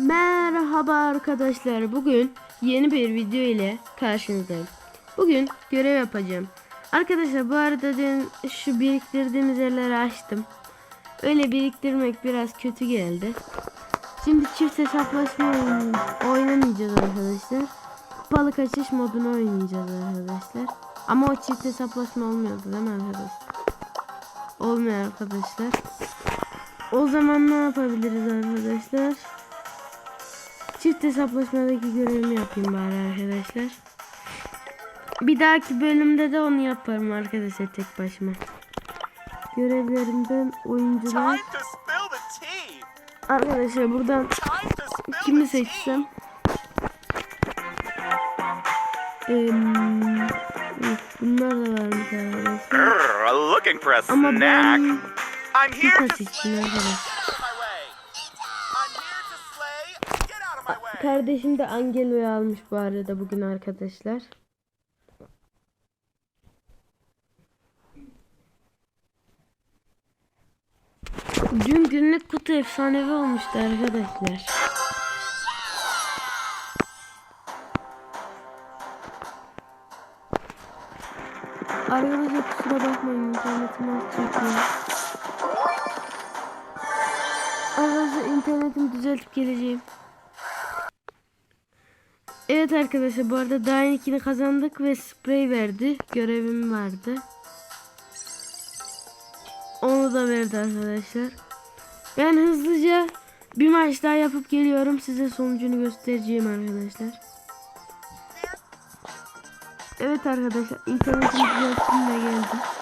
Merhaba arkadaşlar. Bugün yeni bir video ile karşınızdayım. Bugün görev yapacağım. Arkadaşlar bu arada dün şu biriktirdiğimiz yerleri açtım. Öyle biriktirmek biraz kötü geldi. Şimdi çift hesaplaşma oyn- oynamayacağız arkadaşlar. Balık açış modunu oynayacağız arkadaşlar. Ama o çift hesaplaşma olmuyordu değil mi arkadaşlar? Olmuyor arkadaşlar. O zaman ne yapabiliriz arkadaşlar? Çift hesaplaşmadaki görevimi yapayım bari arkadaşlar. Bir dahaki bölümde de onu yaparım arkadaşlar tek başıma. Görevlerimden oyuncular. Arkadaşlar buradan kimi seçsem? Em, evet, bunlar da varmış arkadaşlar. Ama ben I'm here to Kardeşim de Angelo'yu almış bu arada bugün arkadaşlar. Dün günlük kutu efsanevi olmuştu arkadaşlar. Arkadaşlar kusura bakmayın internetim az çekiyor. Arkadaşlar internetimi düzeltip geleceğim. Evet arkadaşlar bu arada daha ikini kazandık ve sprey verdi. Görevim vardı. Onu da verdi arkadaşlar. Ben hızlıca bir maç daha yapıp geliyorum. Size sonucunu göstereceğim arkadaşlar. Evet arkadaşlar internetim düzelttim de geldi.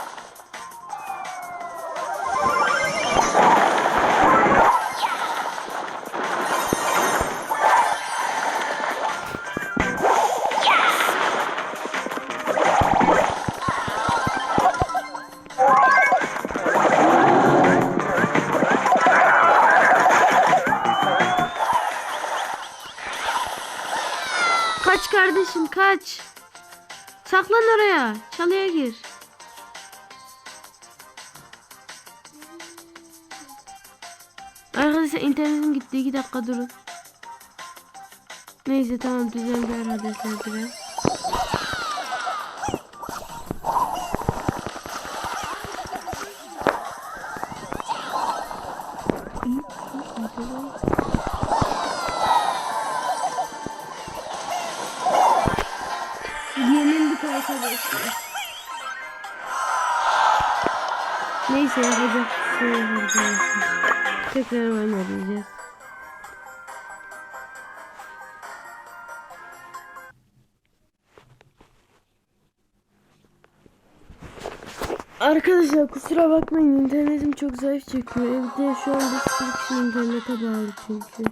Kardeşim kaç. Saklan oraya. Çalıya gir. Arkadaşlar internetim gitti. 2 dakika durun. Neyse tamam düzeldi arkadaşlar biraz. Arkadaşlar. Neyse yapacak şey yok arkadaşlar. Tekrar oynayacağız. Arkadaşlar kusura bakmayın internetim çok zayıf çekiyor. Evde şu anda bir kişi internete bağlı çünkü.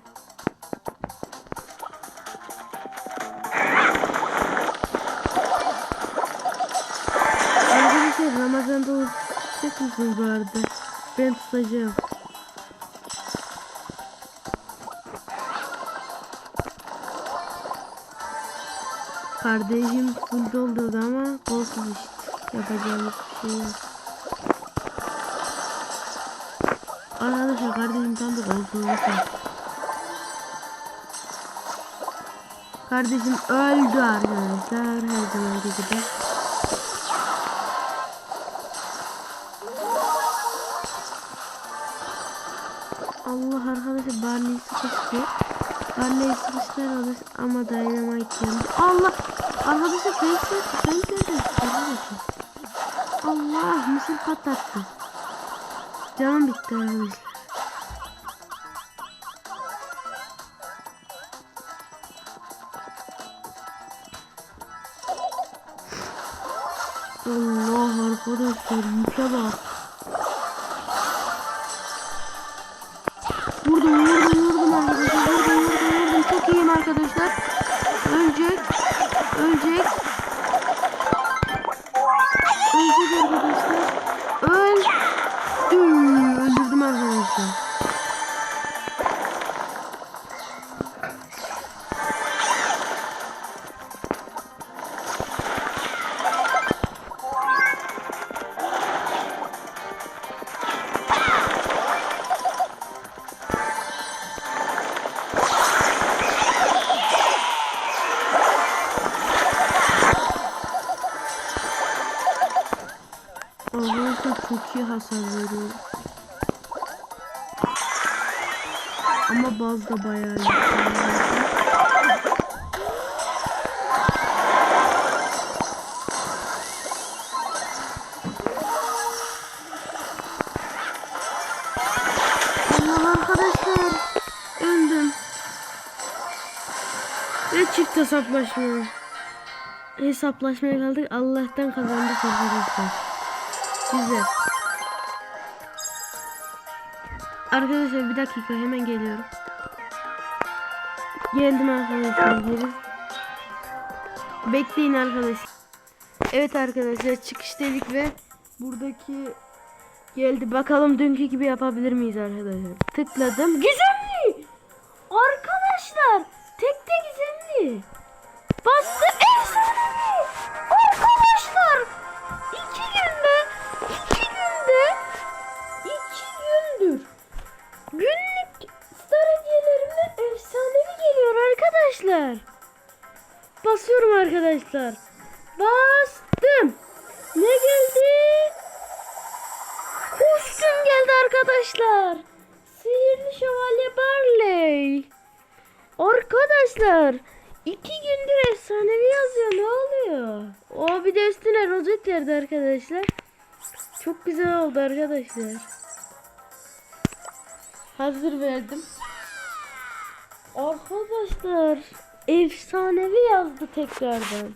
Ben tutacağım. Kardeşim full doldurdu ama olsun işte. Yapacağımız bir şey yok. Arkadaşlar kardeşim tam da koltuğunu Kardeşim öldü arkadaşlar her zamanki gibi. Barney'i sıkıştı. Barney'i sıkıştı arkadaşlar ama yendi. Allah! Arkadaşlar Face'e Face'e Arkadaşlar. Allah! Mısır patlattı. Canım bitti arkadaşlar. Allah arkadaşlar yüke bak. Arkadaşlar. Ölecek. Ölecek. İyi hasar veriyor. Ama baz da bayağı iyi. Allah arkadaşlar öldüm. Ve çift hesaplaşma. Hesaplaşmaya kaldık. Allah'tan kazandık arkadaşlar. Güzel. Arkadaşlar bir dakika hemen geliyorum. Geldim arkadaşlar. Bekleyin arkadaşlar. Evet arkadaşlar çıkış dedik ve buradaki geldi. Bakalım dünkü gibi yapabilir miyiz arkadaşlar? Tıkladım. Gizemli! Kostüm geldi arkadaşlar. Sihirli Şövalye Barley. Arkadaşlar iki gündür efsanevi yazıyor ne oluyor? O bir de üstüne rozet verdi arkadaşlar. Çok güzel oldu arkadaşlar. Hazır verdim. Arkadaşlar efsanevi yazdı tekrardan.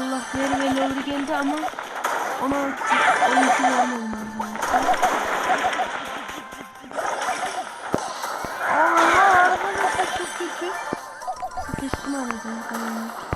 Allah veri ve lori geldi ama ona oyuncu vermem Allah arkadaşlar çok kötü. Sıkıştım aradan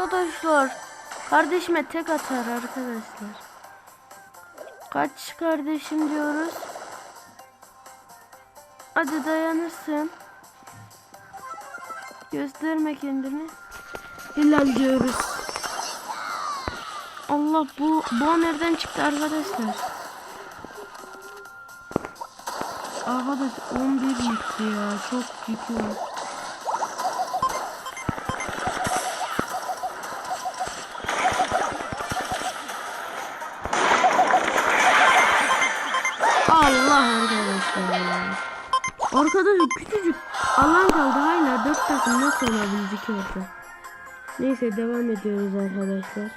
arkadaşlar. Kardeşime tek atar arkadaşlar. Kaç kardeşim diyoruz. Hadi dayanırsın. Gösterme kendini. Hilal diyoruz. Allah bu bu nereden çıktı arkadaşlar? Arkadaş 11 gitti ya. Çok gidiyor. Arkadaşlar küçücük alan kaldı hala 4 takım nasıl olabilecek orada? Neyse devam ediyoruz arkadaşlar.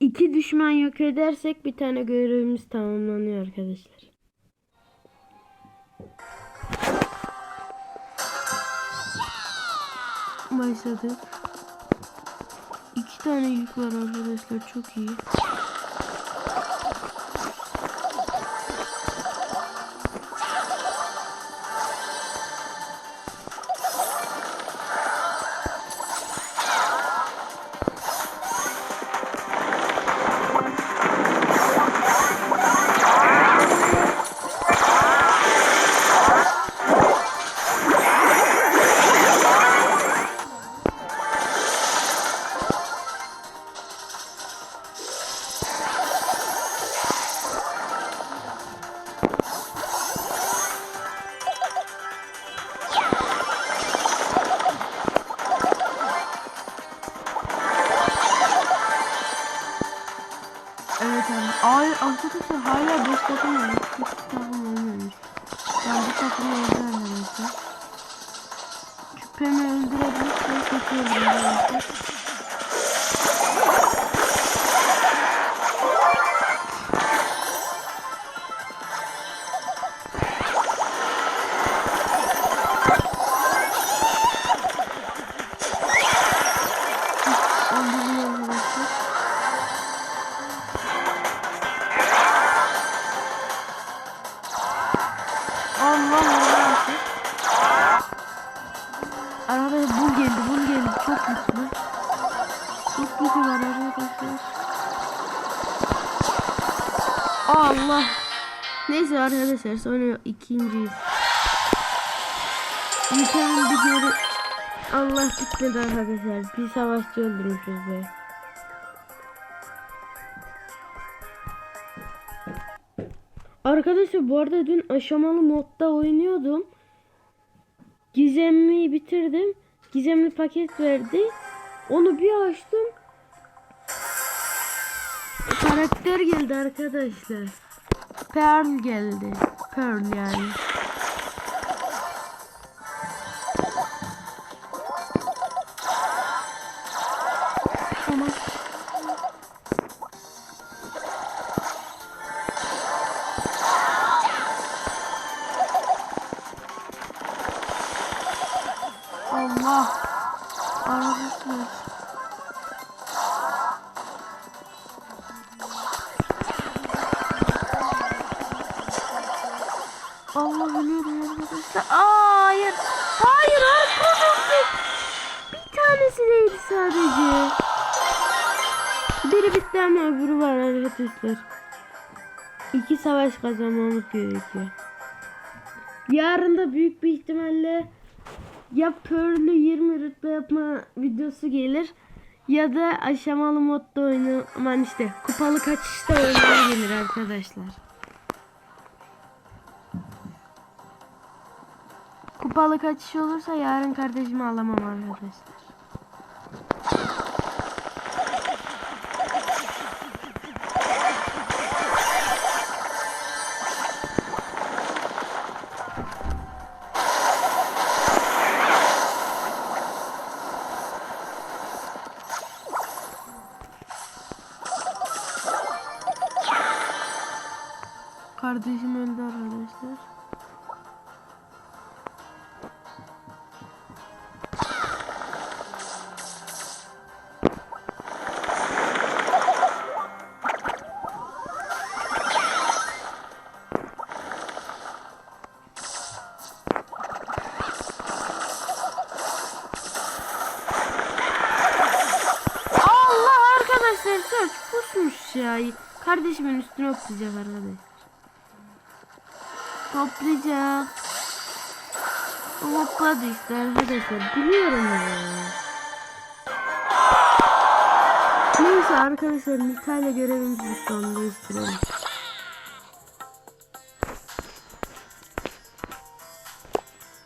İki düşman yok edersek bir tane görevimiz tamamlanıyor arkadaşlar. Başladık. İki tane yük var arkadaşlar çok iyi. Hala boş takım var. Hiç takım olmamış. Ben bu takımı öldü arkadaşlar. Şüphemi öldürebilirsem kötü olur Allah. Neyse arkadaşlar sonra ikinciyiz. Mükemmel bir geri... Allah bitmedi arkadaşlar. Bir savaşçı öldürmüşüz be. Arkadaşlar bu arada dün aşamalı modda oynuyordum. Gizemliyi bitirdim. Gizemli paket verdi. Onu bir açtım. Karakter geldi arkadaşlar. Pearl geldi. Pearl yani. Tamam. Savaş kazanmamız gerekiyor. Yarın da büyük bir ihtimalle ya Pearl'ü 20 rütbe yapma videosu gelir ya da aşamalı modda oyunu aman işte kupalı kaçışta oynama gelir arkadaşlar. Kupalı kaçış olursa yarın kardeşimi alamam arkadaşlar. Kardeşimin üstüne hoplayacak arkadaşlar. Hoplayacak. O Hopladı işte arkadaşlar. Biliyorum ya. Neyse arkadaşlar Nita'yla görevimiz bitti onu değiştirelim.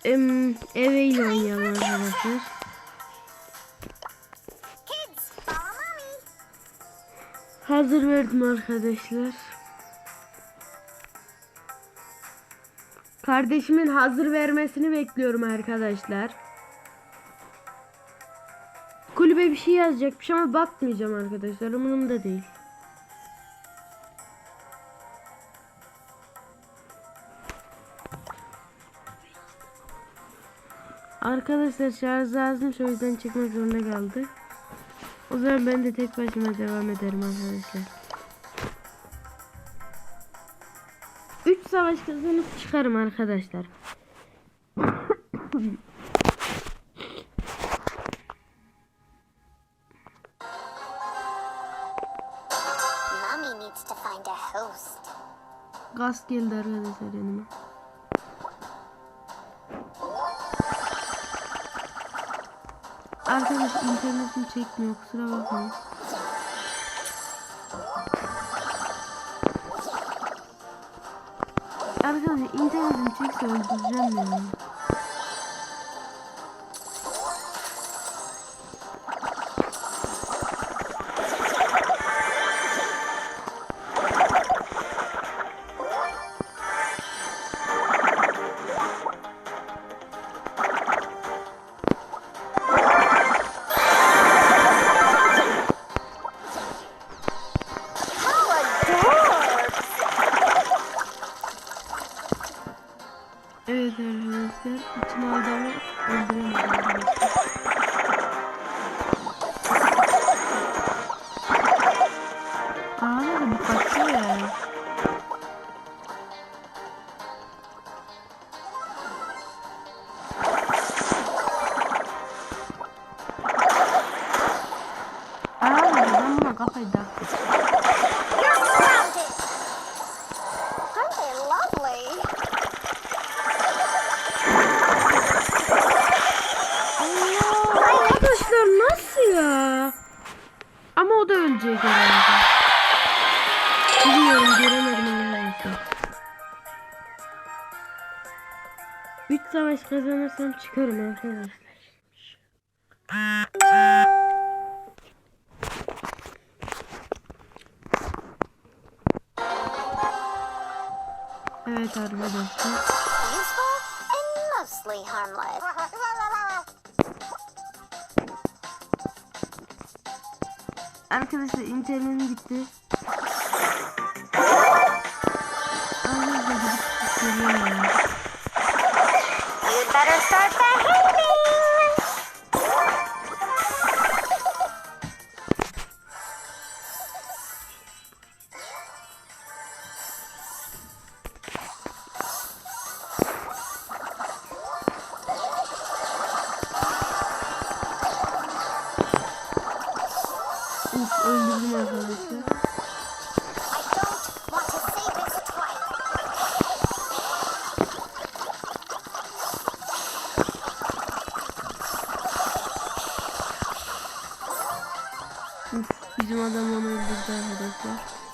Em, eve ile oynayalım arkadaşlar. Hazır verdim arkadaşlar. Kardeşimin hazır vermesini bekliyorum arkadaşlar. Kulübe bir şey yazacakmış ama bakmayacağım arkadaşlar. Umurumda değil. Arkadaşlar şarj azmış o yüzden çıkmak zorunda kaldı. O zaman ben de tek başıma devam ederim arkadaşlar. 3 savaş kazanıp çıkarım arkadaşlar. Gaz geldi arkadaşlar yanıma. Arkadaş internetim çekmiyor kusura bakmayın. Arkadaş internetim çekse öldüreceğim ya. Kazanırsam çıkarım arkadaşlar. Evet arkadaşlar. Arkadaşlar internetim gitti. Arkadaşlar gidip geliyorum ya. Bizim adam onu öldürdü arkadaşlar.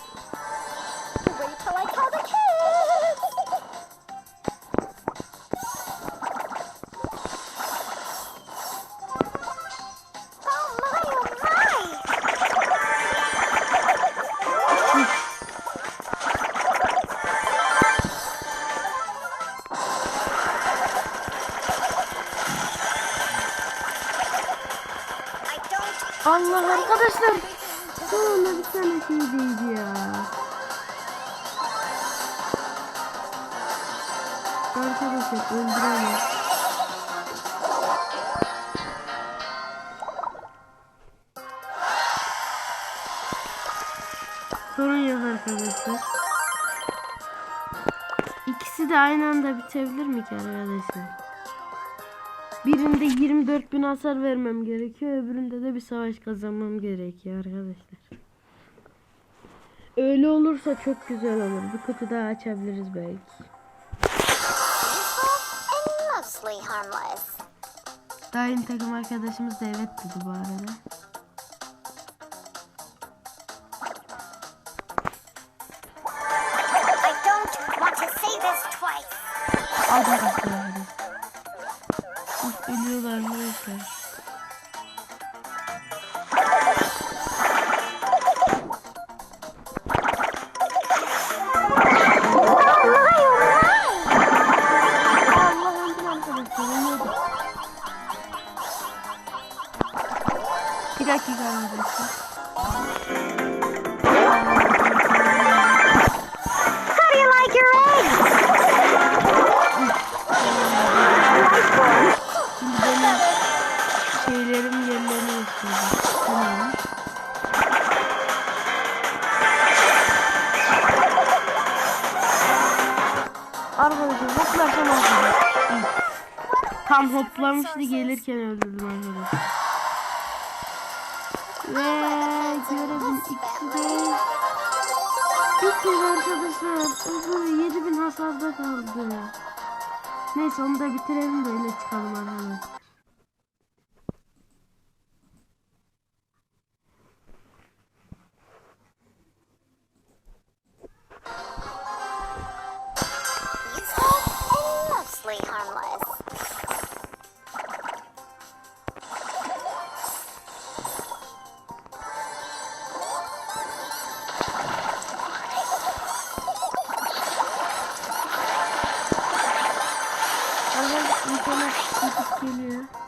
De aynı anda bitebilir mi ki arkadaşlar? Birinde 24 bin hasar vermem gerekiyor. Öbüründe de bir savaş kazanmam gerekiyor arkadaşlar. Öyle olursa çok güzel olur. Bir kutu daha açabiliriz belki. yeni takım arkadaşımız da evet dedi bu arada. Aldım kaçtım arkadaşlar. Uf Arkadaşlar hoplarsam arkadaşlar. Tam hoplamıştı gelirken öldürdüm arkadaşlar. Ve görevin ikisi de bitti arkadaşlar. Öbürü 7000 hasarda kaldı. Neyse onu da bitirelim de öyle çıkalım arkadaşlar. Gidip geliyor.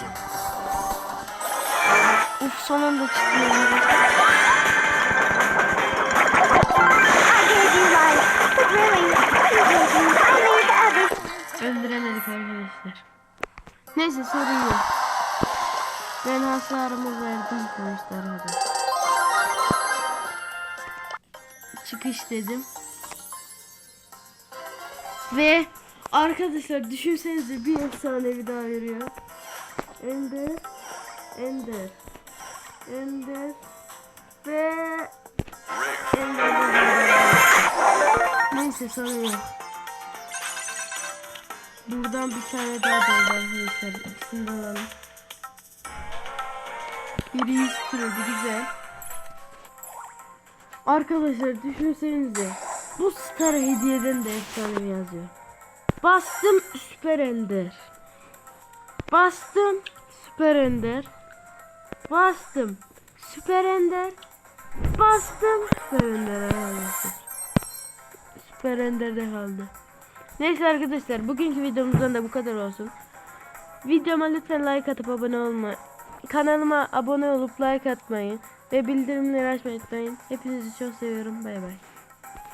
I made others. Öldüremedik arkadaşlar. Neyse sorun yok. Ben hasarımı verdim arkadaşlar hadi. Çıkış dedim. Ve arkadaşlar düşünsenize bir efsanevi daha veriyor. Ender, Ender, Ender ve Ender. Neyse sorun yok. Buradan bir tane daha doldu arkadaşlar. İkisini de alalım. Biri 100 kilodu güzel. Arkadaşlar düşünsenize. Bu star hediyeden de efsane yazıyor. Bastım süper ender. Bastım süper ender. Bastım süper ender. Bastım süper ender. Süper enderde kaldı. Neyse arkadaşlar bugünkü videomuzdan da bu kadar olsun. Videoma lütfen like atıp abone olma. Kanalıma abone olup like atmayı ve bildirimleri açmayı unutmayın. Hepinizi çok seviyorum. Bay bay.